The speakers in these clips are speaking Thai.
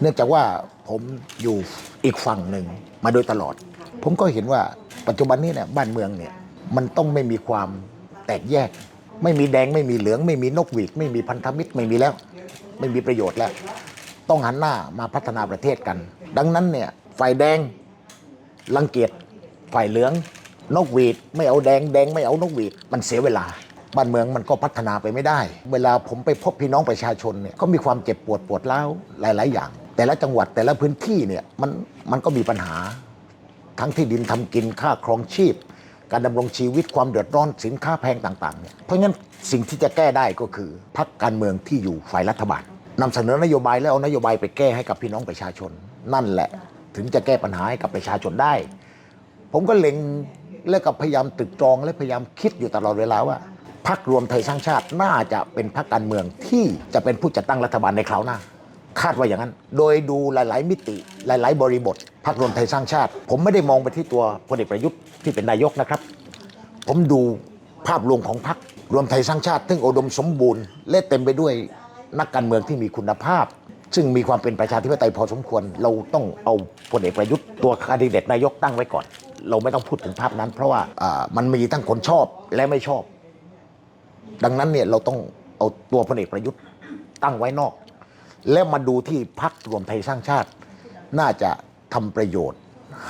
เนื่องจากว่าผมอยู่อีกฝั่งหนึ่งมาโดยตลอด ผมก็เห็นว่าปัจจุบันนี้เนี่ยบ้านเมืองเนี่ยมันต้องไม่มีความแตกแยก ไม่มีแดงไม่มีเหลือง ไม่มีนกหวีดไม่มีพันธมิตรไม่มีแล้ว ไม่มีประโยชน์แล้ว ต้องหันหน้ามาพัฒนาประเทศกัน ดังนั้นเนี่ยฝ่ายแดงรังเกียจฝ่ายเหลือง นกหวีด ไม่เอาแดงแดงไม่เอานกหวีด มันเสียเวลา บ้านเมืองมันก็พัฒนาไปไม่ได้ เวลาผมไปพบพี่น้องประชาชนเนี่ยก็มีความเจ็บปวดปวดร้าวหลาย ๆ อย่าง แต่ละจังหวัดแต่ละพื้นที่เนี่ยมันมันก็มีปัญหา ทั้งที่ดินทำกินค่าครองชีพ การดำรงชีวิตความเดือดร้อนสินค้าแพงต่างๆเนี่ยเพราะงั้นสิ่งที่จะแก้ได้ก็คือพรรคการเมืองที่อยู่ฝ่ายรัฐบาลนำเสนอนโยบายแล้วเอานโยบายไปแก้ให้กับพี่น้องประชาชน นั่นแหละถึงจะแก้ปัญหาให้กับประชาชนได้ ผมก็เล็งและกับพยายามตรึกตรองและพยายามคิดอยู่ตลอดเวลาว่า พรรครวมไทยสร้างชาติน่าจะเป็นพรรคการเมืองที่จะเป็นผู้จัดตั้งรัฐบาลในคราวหน้า คาดว่าอย่างนั้น โดยดูหลาย ๆ มิติหลาย ๆ บริบทพรรครวมไทยสร้างชาติ ผมไม่ได้มองไปที่ตัวพลเอกประยุทธ์ที่เป็นนายกนะครับ ผมดูภาพรวมของพรรครวมไทยสร้างชาติซึ่งอุดมสมบูรณ์และเต็มไปด้วยนักการเมืองที่มีคุณภาพ ซึ่งมีความเป็นประชาธิปไตยพอสมควร เราต้องเอาพลเอกประยุทธ์ตัวคดีเดตนายกตั้งไว้ก่อน เราไม่ต้องพูดถึงภาพนั้น เพราะว่ามันมีทั้งคนชอบและไม่ชอบ ดังนั้นเนี่ยเราต้องเอาตัวพลเอกประยุทธ์ตั้งไว้นอก แล้วมาดูที่พักรวมไทยสร้างชาติ น่าจะทำประโยชน์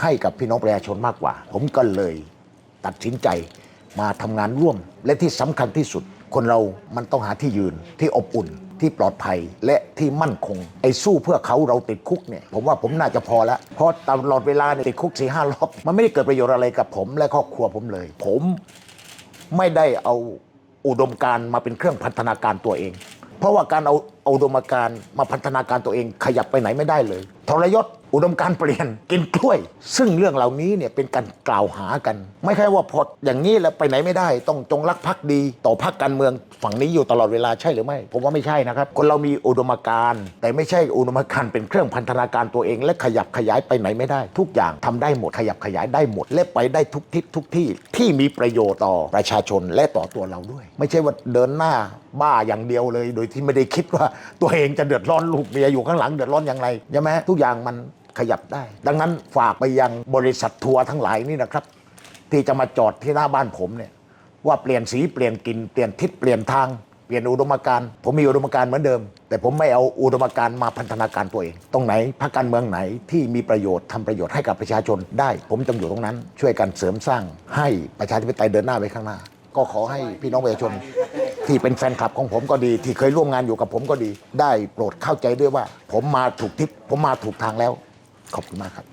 ให้กับพี่น้องประชาชนมากกว่า ผมก็เลยตัดสินใจมาทำงานร่วม และที่สำคัญที่สุด คนเรามันต้องหาที่ยืนที่อบอุ่นที่ปลอดภัยและที่มั่นคง ไอ้สู้เพื่อเขาเราติดคุกเนี่ย ผมว่าผมน่าจะพอแล้ว เพราะตลอดเวลาเนี่ยติดคุกสี่ห้ารอบ มันไม่ได้เกิดประโยชน์อะไรกับผมและครอบครัวผมเลย ผมไม่ได้เอา อุดมการณ์มาเป็นเครื่องพัฒนาการตัวเอง เพราะว่าการเอาเอาอุดมการณ์มาพัฒนาการตัวเอง ขยับไปไหนไม่ได้เลย ทรยศ อุดมการเปลี่ยนกินกล้วย ซึ่งเรื่องเหล่านี้เนี่ยเป็นการกล่าวหากัน ไม่ใช่ว่าพออย่างนี้แล้วไปไหนไม่ได้ ต้องจงรักภักดี ต่อพรรคการเมืองฝั่งนี้อยู่ตลอดเวลาใช่หรือไม่ ผมว่าไม่ใช่นะครับ คนเรามีอุดมการ แต่ไม่ใช่อุดมการเป็นเครื่องพันธนาการตัวเอง และขยับขยายไปไหนไม่ได้ ทุกอย่างทำได้หมดขยับขยายได้หมดและไปได้ทุกทิศทุกที่ที่มีประโยชน์ต่อประชาชนและต่อตัวเราด้วย ไม่ใช่ว่าเดินหน้าบ้าอย่างเดียวเลย โดยที่ไม่ได้คิดว่าตัวเองจะเดือดร้อนลูกเมียอยู่ข้างหลังเดือดร้อนอย่างไรใช่ไหมทุกอย่างมัน ขยับได้ ดังนั้นฝากไปยังบริษัททัวร์ทั้งหลายนี่นะครับ ที่จะมาจอดที่หน้าบ้านผมเนี่ยว่าเปลี่ยนสีเปลี่ยนกลิ่นเปลี่ยนทิศเปลี่ยนทางเปลี่ยนอุดมการณ์ผมมีอุดมการณ์เหมือนเดิม แต่ผมไม่เอาอุดมการณ์มาพันธนาการตัวเอง ตรงไหนพรรคการเมืองไหนที่มีประโยชน์ทำประโยชน์ให้กับประชาชนได้ ผมต้องอยู่ตรงนั้น ช่วยกันเสริมสร้างให้ประชาธิปไตยเดินหน้าไปข้างหน้า ก็ขอให้พี่น้องประชาชน ที่เป็นแฟนคลับของผมก็ดี ที่เคยร่วมงานอยู่กับผมก็ดี ได้โปรดเข้าใจด้วยว่า ผมมาถูกทิศผมมาถูกทางแล้ว ขอบคุณมากครับ